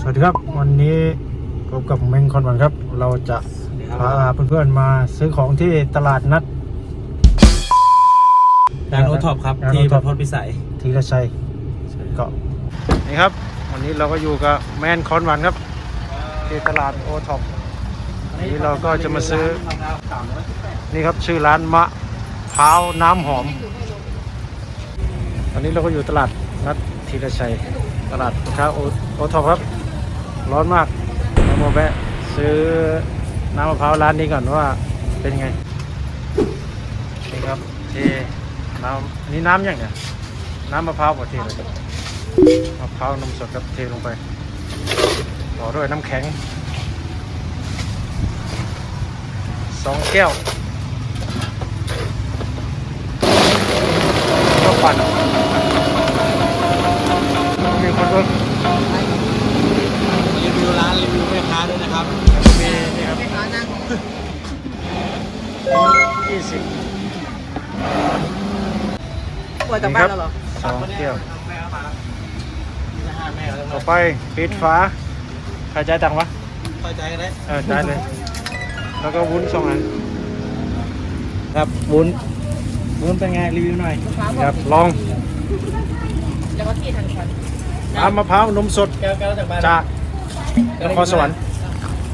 สวัสดีครับ วันนี้พบกับเมงคอนวันครับ เราจะพาเพื่อนๆมาซื้อของที่ตลาดนัดร้านโอท็อปครับร้านที่ O-Top ประพจน์พิสัยทีละชัยก็นี่ครับ วันนี้เราก็อยู่กับแมนคอนวันครับ ที่ตลาดโอท็อปวันนี้เราก็จะมาซื้อ นี่ครับชื่อร้านมะพร้าวน้ำหอมตอนนี้เราก็อยู่ตลาดนัดทีละชัย ตลาดค้าโอโอท็อปครับ ร้อนมากเรามาแวะซื้อน้ำมะพร้าวร้านนี้ก่อนว่าเป็นไงนี่ครับเทน้ำอันนี้น้ำยังเนี่ยน้ำมะพร้าวกว่าเทเลยมะพร้าวนมสดครับเทลงไปต่อด้วยน้ำแข็งสองแก้วก็ปั่นมีคนเพิ่ม รีวิวร้านรีวิวแม่ค้าด้วยนะครับมีนี่ครับยี่สิบป่วยกลับบ้านแล้วเหรอสองแก้วต่อไปปิดฝาใครจ่ายตังค์วะเข้าใจกันได้เออจ่ายเลย แล้วก็วุ้นสองอันครับวุ้นวุ้นเป็นไงรีวิวหน่อยครับลองแล้วก็ที่ทันควันน้ำมะพร้าวนมสดแก้วแก้วจากบ้านจากนครสวรรค์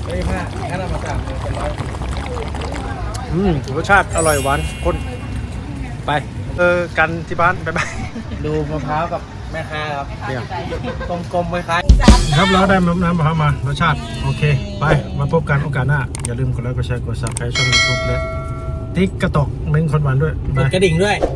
ไม่ได้ผ้าแค่เรามาสั่งเป็นร้อยอืมรสชาติอร่อยหวานข้นไป เออกันที่บ้านบ๊ายบายดูมะพร้าวกับแม่ค้าครับเดี๋ยวกลมๆคล้ายครับเราได้น้ำมะพร้าวมารสชาติโอเค ไปมาพบกันโอกาสหน้า อย่าลืมกดไลค์กดแชร์กดซับสไครต์ช่องยูทูบและติ๊กกระตอกเม้งคนหวานด้วยๆกบาดยกระดิ่งด้วยบ